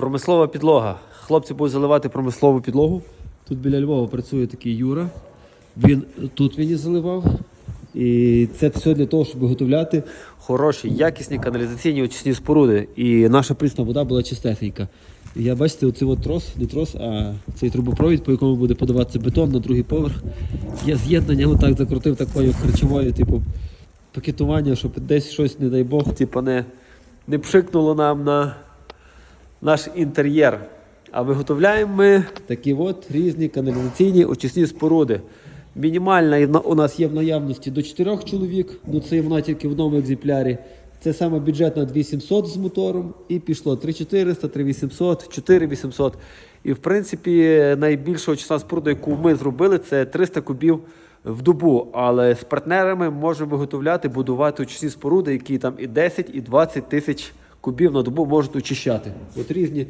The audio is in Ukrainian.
Промислова підлога. Хлопці будуть заливати промислову підлогу. Тут біля Львова працює такий Юра. Він тут мені заливав. І це все для того, щоб виготовляти хороші, якісні каналізаційні очисні споруди. І наша прісна вода була чистесенька. Я бачите, оцей от трос, не трос, а цей трубопровід, по якому буде подаватися бетон на другий поверх. Я з'єднання отак закрутив такою харчовою, типу, пакетування, щоб десь щось, не дай Бог, типу, не, не пшикнуло нам на наш інтер'єр. А виготовляємо ми такі от різні каналізаційні очисні споруди. Мінімальна у нас є в наявності до 4 чоловік, ну це вона тільки в одному екземплярі. Це саме бюджетна 2700 з мотором, і пішло 3400, 3800, 4800. І в принципі найбільша очисна споруда, яку ми зробили, це 300 кубів в добу. Але з партнерами можемо виготовляти, будувати очисні споруди, які там і 10, і 20 тисяч кубів на добу можуть очищати. От різні